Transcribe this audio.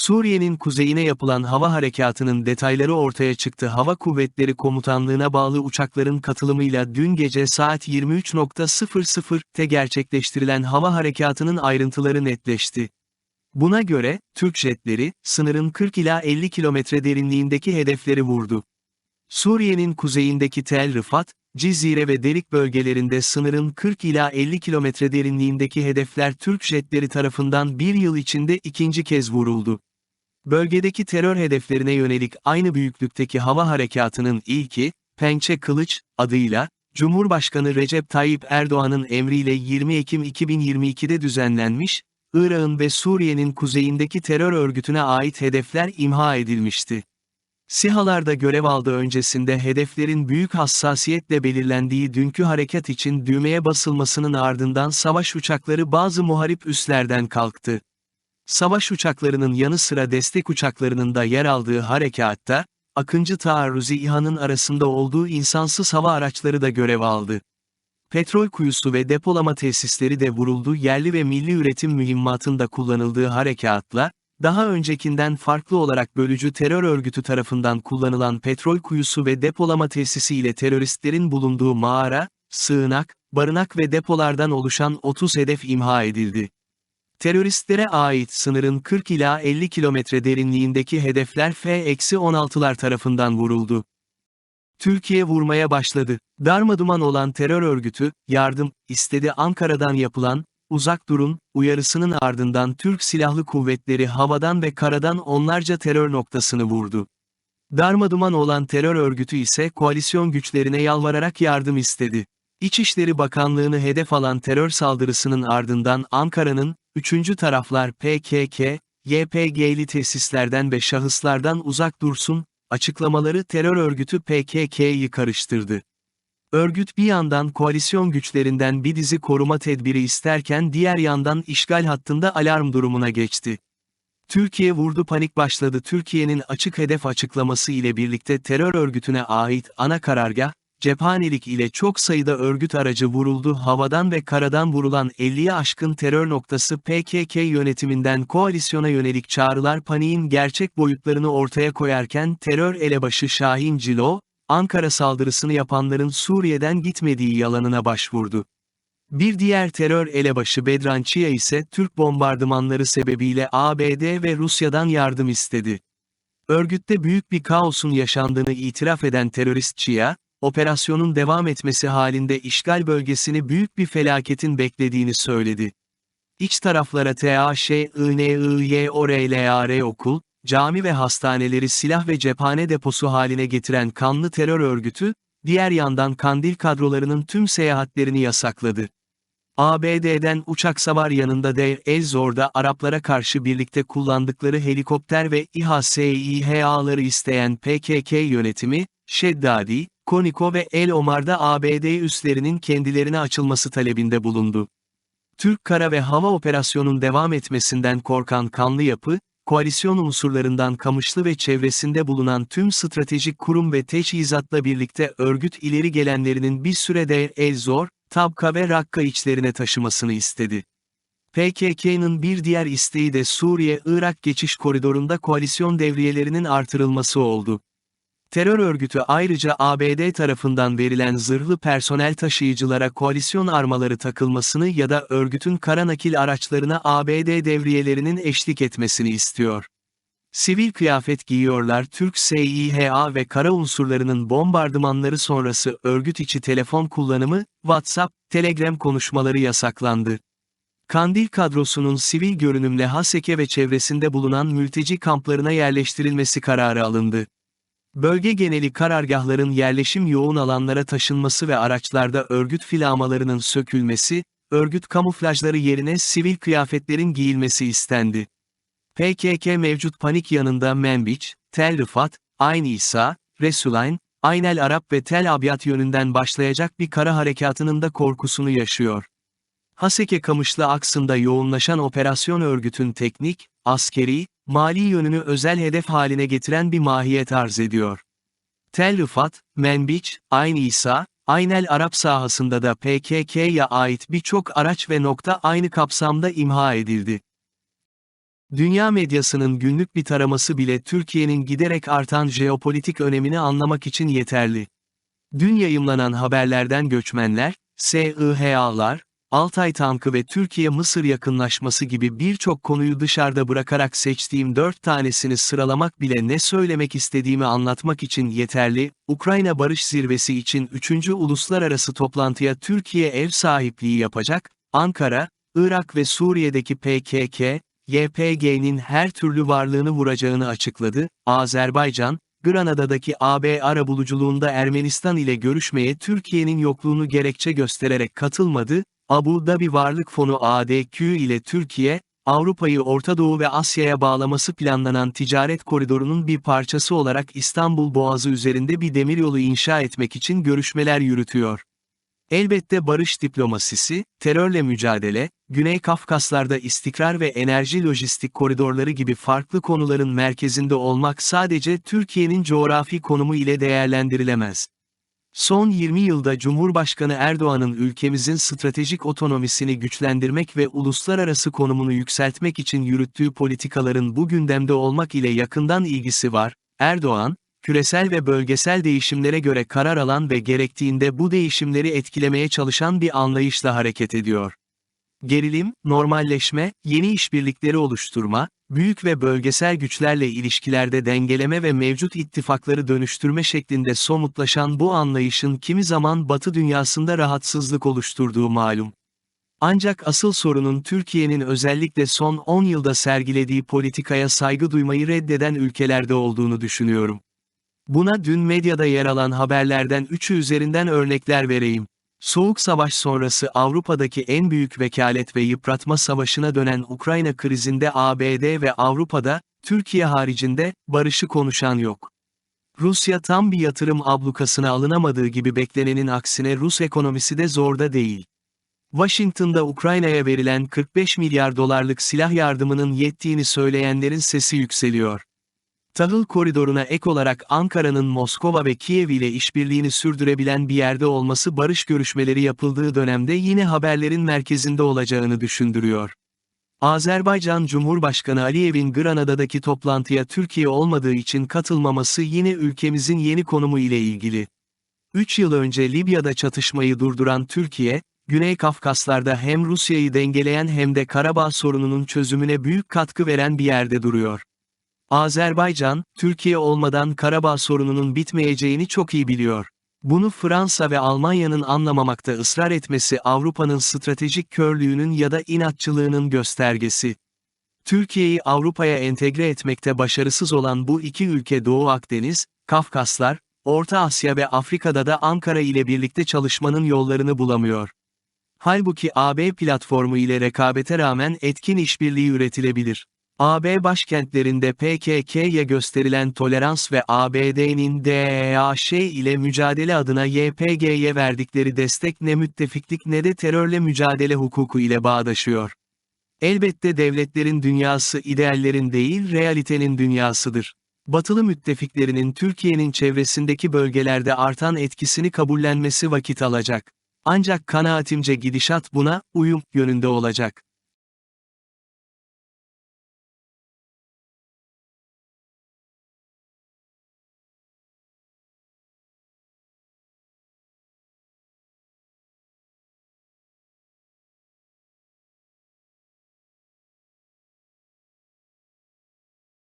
Suriye'nin kuzeyine yapılan hava harekatının detayları ortaya çıktı. Hava Kuvvetleri Komutanlığı'na bağlı uçakların katılımıyla dün gece saat 23.00'te gerçekleştirilen hava harekatının ayrıntıları netleşti. Buna göre, Türk jetleri, sınırın 40 ila 50 kilometre derinliğindeki hedefleri vurdu. Suriye'nin kuzeyindeki Tel Rifat, Cizire ve Derik bölgelerinde sınırın 40 ila 50 kilometre derinliğindeki hedefler Türk jetleri tarafından bir yıl içinde ikinci kez vuruldu. Bölgedeki terör hedeflerine yönelik aynı büyüklükteki hava harekatının ilki, Pençe Kılıç, adıyla, Cumhurbaşkanı Recep Tayyip Erdoğan'ın emriyle 20 Ekim 2022'de düzenlenmiş, Irak'ın ve Suriye'nin kuzeyindeki terör örgütüne ait hedefler imha edilmişti. SİHA'larda görev aldığı öncesinde hedeflerin büyük hassasiyetle belirlendiği dünkü harekat için düğmeye basılmasının ardından savaş uçakları bazı muharip üslerden kalktı. Savaş uçaklarının yanı sıra destek uçaklarının da yer aldığı harekatta, Akıncı Taarruzi İHA'nın arasında olduğu insansız hava araçları da görev aldı. Petrol kuyusu ve depolama tesisleri de vuruldu yerli ve milli üretim mühimmatında kullanıldığı harekatla, daha öncekinden farklı olarak bölücü terör örgütü tarafından kullanılan petrol kuyusu ve depolama tesisi ile teröristlerin bulunduğu mağara, sığınak, barınak ve depolardan oluşan 30 hedef imha edildi. Teröristlere ait sınırın 40 ila 50 kilometre derinliğindeki hedefler F-16'lar tarafından vuruldu. Türkiye vurmaya başladı. Darmaduman olan terör örgütü, yardım, istedi Ankara'dan yapılan, uzak durun, uyarısının ardından Türk Silahlı Kuvvetleri havadan ve karadan onlarca terör noktasını vurdu. Darmaduman olan terör örgütü ise koalisyon güçlerine yalvararak yardım istedi. İçişleri Bakanlığı'nı hedef alan terör saldırısının ardından Ankara'nın, üçüncü taraflar PKK, YPG'li tesislerden ve şahıslardan uzak dursun, açıklamaları terör örgütü PKK'yı karıştırdı. Örgüt bir yandan koalisyon güçlerinden bir dizi koruma tedbiri isterken diğer yandan işgal hattında alarm durumuna geçti. Türkiye vurdu panik başladı Türkiye'nin açık hedef açıklaması ile birlikte terör örgütüne ait ana karargah, cephanelik ile çok sayıda örgüt aracı vuruldu havadan ve karadan vurulan 50'ye aşkın terör noktası PKK yönetiminden koalisyona yönelik çağrılar paniğin gerçek boyutlarını ortaya koyarken terör elebaşı Şahin Cilo, Ankara saldırısını yapanların Suriye'den gitmediği yalanına başvurdu. Bir diğer terör elebaşı Bedran Çiya ise Türk bombardımanları sebebiyle ABD ve Rusya'dan yardım istedi. Örgütte büyük bir kaosun yaşandığını itiraf eden terörist Çiya, operasyonun devam etmesi halinde işgal bölgesini büyük bir felaketin beklediğini söyledi. İç taraflara TAŞ, INİYORLAR okul, cami ve hastaneleri silah ve cephane deposu haline getiren kanlı terör örgütü, diğer yandan Kandil kadrolarının tüm seyahatlerini yasakladı. ABD'den uçak savar yanında Deir el-Zor'da Araplara karşı birlikte kullandıkları helikopter ve İHA SİHA'ları isteyen PKK yönetimi, Şeddadi, Koniko ve El Omar'da ABD üslerinin kendilerine açılması talebinde bulundu. Türk kara ve hava operasyonun devam etmesinden korkan kanlı yapı, koalisyon unsurlarından Kamışlı ve çevresinde bulunan tüm stratejik kurum ve teçhizatla birlikte örgüt ileri gelenlerinin bir sürede El Zor, Tabka ve Rakka içlerine taşımasını istedi. PKK'nın bir diğer isteği de Suriye-Irak geçiş koridorunda koalisyon devriyelerinin artırılması oldu. Terör örgütü ayrıca ABD tarafından verilen zırhlı personel taşıyıcılara koalisyon armaları takılmasını ya da örgütün kara nakil araçlarına ABD devriyelerinin eşlik etmesini istiyor. Sivil kıyafet giyiyorlar Türk SİHA ve kara unsurlarının bombardımanları sonrası örgüt içi telefon kullanımı, WhatsApp, Telegram konuşmaları yasaklandı. Kandil kadrosunun sivil görünümle Haseke ve çevresinde bulunan mülteci kamplarına yerleştirilmesi kararı alındı. Bölge geneli karargahların yerleşim yoğun alanlara taşınması ve araçlarda örgüt filamalarının sökülmesi, örgüt kamuflajları yerine sivil kıyafetlerin giyilmesi istendi. PKK mevcut panik yanında Menbiç, Tel Rifat, Ayn İsa, Resulayn, Aynel Arap ve Tel Abyad yönünden başlayacak bir kara harekatının da korkusunu yaşıyor. Haseke Kamışlı aksında yoğunlaşan operasyon örgütün teknik, askeri, mali yönünü özel hedef haline getiren bir mahiyet arz ediyor. Tel Rifat, Menbiç, Ayn İsa, Aynel Arap sahasında da PKK'ya ait birçok araç ve nokta aynı kapsamda imha edildi. Dünya medyasının günlük bir taraması bile Türkiye'nin giderek artan jeopolitik önemini anlamak için yeterli. Dün yayımlanan haberlerden göçmenler, SIHA'lar, Altay tankı ve Türkiye-Mısır yakınlaşması gibi birçok konuyu dışarıda bırakarak seçtiğim dört tanesini sıralamak bile ne söylemek istediğimi anlatmak için yeterli, Ukrayna Barış Zirvesi için 3. uluslararası toplantıya Türkiye ev sahipliği yapacak, Ankara, Irak ve Suriye'deki PKK, YPG'nin her türlü varlığını vuracağını açıkladı, Azerbaycan, Granada'daki AB arabuluculuğunda Ermenistan ile görüşmeye Türkiye'nin yokluğunu gerekçe göstererek katılmadı, Abu Dhabi Varlık Fonu ADQ ile Türkiye, Avrupa'yı Orta Doğu ve Asya'ya bağlaması planlanan ticaret koridorunun bir parçası olarak İstanbul Boğazı üzerinde bir demiryolu inşa etmek için görüşmeler yürütüyor. Elbette barış diplomasisi, terörle mücadele, Güney Kafkaslar'da istikrar ve enerji lojistik koridorları gibi farklı konuların merkezinde olmak sadece Türkiye'nin coğrafi konumu ile değerlendirilemez. Son 20 yılda Cumhurbaşkanı Erdoğan'ın ülkemizin stratejik otonomisini güçlendirmek ve uluslararası konumunu yükseltmek için yürüttüğü politikaların bu gündemde olmak ile yakından ilgisi var. Erdoğan, küresel ve bölgesel değişimlere göre karar alan ve gerektiğinde bu değişimleri etkilemeye çalışan bir anlayışla hareket ediyor. Gerilim, normalleşme, yeni işbirlikleri oluşturma, büyük ve bölgesel güçlerle ilişkilerde dengeleme ve mevcut ittifakları dönüştürme şeklinde somutlaşan bu anlayışın kimi zaman Batı dünyasında rahatsızlık oluşturduğu malum. Ancak asıl sorunun Türkiye'nin özellikle son 10 yılda sergilediği politikaya saygı duymayı reddeden ülkelerde olduğunu düşünüyorum. Buna dün medyada yer alan haberlerden üçü üzerinden örnekler vereyim. Soğuk Savaş sonrası Avrupa'daki en büyük vekalet ve yıpratma savaşına dönen Ukrayna krizinde ABD ve Avrupa'da, Türkiye haricinde, barışı konuşan yok. Rusya tam bir yatırım ablukasına alınamadığı gibi beklenenin aksine Rus ekonomisi de zorda değil. Washington'da Ukrayna'ya verilen 45 milyar dolarlık silah yardımının yettiğini söyleyenlerin sesi yükseliyor. Tahıl koridoruna ek olarak Ankara'nın Moskova ve Kiev ile işbirliğini sürdürebilen bir yerde olması barış görüşmeleri yapıldığı dönemde yine haberlerin merkezinde olacağını düşündürüyor. Azerbaycan Cumhurbaşkanı Aliyev'in Granada'daki toplantıya Türkiye olmadığı için katılmaması yine ülkemizin yeni konumu ile ilgili. 3 yıl önce Libya'da çatışmayı durduran Türkiye, Güney Kafkaslar'da hem Rusya'yı dengeleyen hem de Karabağ sorununun çözümüne büyük katkı veren bir yerde duruyor. Azerbaycan, Türkiye olmadan Karabağ sorununun bitmeyeceğini çok iyi biliyor. Bunu Fransa ve Almanya'nın anlamamakta ısrar etmesi Avrupa'nın stratejik körlüğünün ya da inatçılığının göstergesi. Türkiye'yi Avrupa'ya entegre etmekte başarısız olan bu iki ülke Doğu Akdeniz, Kafkaslar, Orta Asya ve Afrika'da da Ankara ile birlikte çalışmanın yollarını bulamıyor. Halbuki AB platformu ile rekabete rağmen etkin işbirliği üretilebilir. AB başkentlerinde PKK'ya gösterilen tolerans ve ABD'nin DEAŞ ile mücadele adına YPG'ye verdikleri destek ne müttefiklik ne de terörle mücadele hukuku ile bağdaşıyor. Elbette devletlerin dünyası ideallerin değil realitenin dünyasıdır. Batılı müttefiklerinin Türkiye'nin çevresindeki bölgelerde artan etkisini kabullenmesi vakit alacak. Ancak kanaatimce gidişat buna, uyum, yönünde olacak.